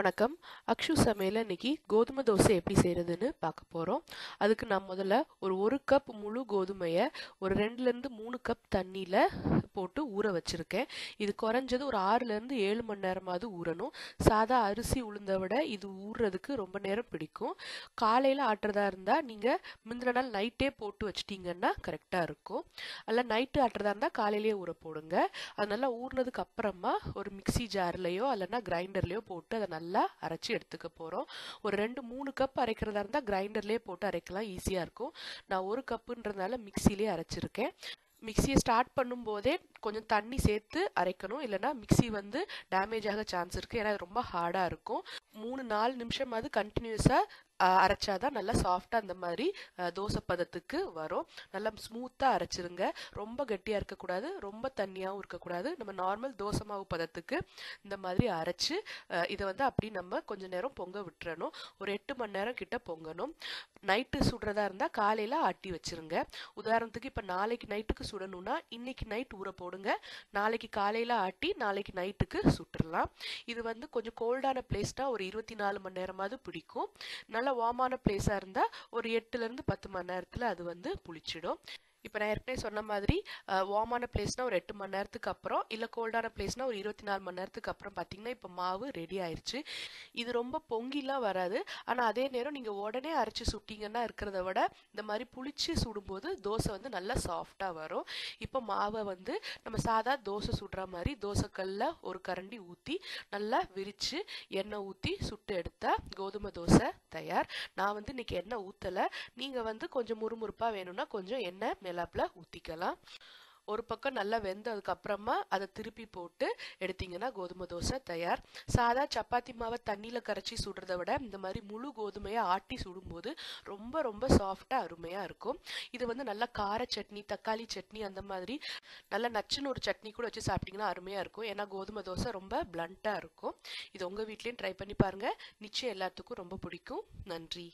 வணக்கம். அக்ஷு சமையல இன்னைக்கு கோதுமை தோசை எப்படி செய்யறதுன்னு பார்க்க போறோம். அதுக்கு நான் முதல்ல ஒரு ஒரு கப் முழு கோதுமையை ஒரு ரெண்டுல இருந்து மூணு கப் தண்ணியில போட்டு ஊற வச்சிருக்கேன். இது குறைஞ்சது ஒரு ஆறுல இருந்து ஏழு மணி நேரமாவது ஊறணும். சாதா அரிசி உளுந்த விட இது ஊறுறதுக்கு ரொம்ப நேரம் பிடிக்கும். காலையில ஆட்டுறதா இருந்தா நீங்க முந்தின நாள் நைட்டே போட்டு வச்சிட்டீங்கன்னா கரெக்டா இருக்கும். அல்ல நைட்டு ஆட்டுறதா இருந்தா காலையிலேயே ஊற போடுங்க. அது நல்லா ஊறினதுக்கு அப்புறமா ஒரு மிக்ஸி ஜார்லயோ அல்லனா கிரைண்டர்லயோ போட்டு அதை நல்லா நல்லா அரைச்சி எடுத்துக்க போகிறோம் ஒரு ரெண்டு மூணு கப் அரைக்கிறதா இருந்தால் கிரைண்டர்லேயே போட்டு அரைக்கலாம் ஈஸியாக இருக்கும். நான் ஒரு கப்புன்றதுனால மிக்சிலேயே அரைச்சிருக்கேன். மிக்சியை ஸ்டார்ட் பண்ணும்போதே கொஞ்சம் தண்ணி சேர்த்து அரைக்கணும். இல்லைன்னா மிக்ஸி வந்து டேமேஜ் ஆக சான்ஸ் இருக்குது ஏன்னா அது ரொம்ப ஹார்டாக இருக்கும். மூணு நாலு நிமிஷமாவது கண்டினியூஸாக அரைச்சாதான் நல்லா சாஃப்டாக அந்த மாதிரி தோசை பதத்துக்கு வரும். நல்லா ஸ்மூத்தாக அரைச்சிருங்க. ரொம்ப கெட்டியாக இருக்கக்கூடாது. ரொம்ப தண்ணியாகவும் இருக்கக்கூடாது. நம்ம நார்மல் தோசை மாவு பதத்துக்கு இந்த மாதிரி அரைச்சு இதை வந்து அப்படி நம்ம கொஞ்ச நேரம் பொங்க விட்டுறணும். ஒரு எட்டு மணி நேரம் கிட்ட பொங்கணும். நைட்டு சுடுறதா இருந்தால் காலையில் ஆட்டி வச்சிருங்க. உதாரணத்துக்கு இப்போ நாளைக்கு நைட்டுக்கு சுடணும்னா இன்னைக்கு நைட் ஊற போடுங்க. நாளைக்கு காலையில் ஆட்டி நாளைக்கு நைட்டுக்கு சுட்டுறலாம். இது வந்து கொஞ்சம் கோல்டான பிளேஸ்டாக ஒரு இருபத்தி நாலு மணி நேரமாவது பிடிக்கும். நல்லா வார்மான பிளேஸா இருந்தா ஒரு எட்டுல இருந்து பத்து மணி நேரத்தில் அது வந்து புளிச்சிடும். இப்போ நான் ஏற்கனவே சொன்ன மாதிரி வார்மான பிளேஸ்னால் ஒரு எட்டு மணி நேரத்துக்கு அப்புறம் இல்லை கோல்டான பிளேஸ்னால் ஒரு இருபத்தி நாலு மணி நேரத்துக்கு அப்புறம் பார்த்தீங்கன்னா இப்போ மாவு ரெடி ஆயிடுச்சு இது ரொம்ப பொங்கிலாம் வராது. ஆனால் அதே நேரம் நீங்கள் உடனே அரைச்சி சுட்டிங்கன்னா இருக்கிறத விட இந்த மாதிரி புளிச்சு சுடும்போது தோசை வந்து நல்லா சாஃப்டாக வரும். இப்போ மாவை வந்து நம்ம சாதா தோசை சுடுற மாதிரி தோசைக்கல்ல ஒரு கரண்டி ஊற்றி நல்லா விரித்து எண்ணெய் ஊற்றி சுட்டு எடுத்தால் கோதுமை தோசை தயார். நான் வந்து இன்னைக்கு எண்ணெய் ஊற்றலை நீங்கள் வந்து கொஞ்சம் முறுமுறுப்பாக வேணும்னா கொஞ்சம் எண்ணெய் நிலப்பில் ஊற்றிக்கலாம் ஒரு பக்கம் நல்லா வெந்ததுக்கு அப்புறமா அதை திருப்பி போட்டு எடுத்தீங்கன்னா கோதுமை தோசை தயார். சாதா சப்பாத்தி மாவை தண்ணியில் கரைச்சி சுடுறத விட இந்த மாதிரி முழு கோதுமையை ஆட்டி சுடும்போது ரொம்ப ரொம்ப சாஃப்டாக அருமையாக இருக்கும். இது வந்து நல்லா கார சட்னி தக்காளி சட்னி அந்த மாதிரி நல்லா நச்சுன்னு ஒரு சட்னி கூட வச்சு சாப்பிட்டிங்கன்னா அருமையாக இருக்கும். ஏன்னா கோதுமை தோசை ரொம்ப பிளண்ட்டாக இருக்கும். இது உங்கள் வீட்லேயும் ட்ரை பண்ணி பாருங்கள் நிச்சயம் எல்லாத்துக்கும் ரொம்ப பிடிக்கும். நன்றி.